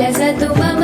విలసతు మమ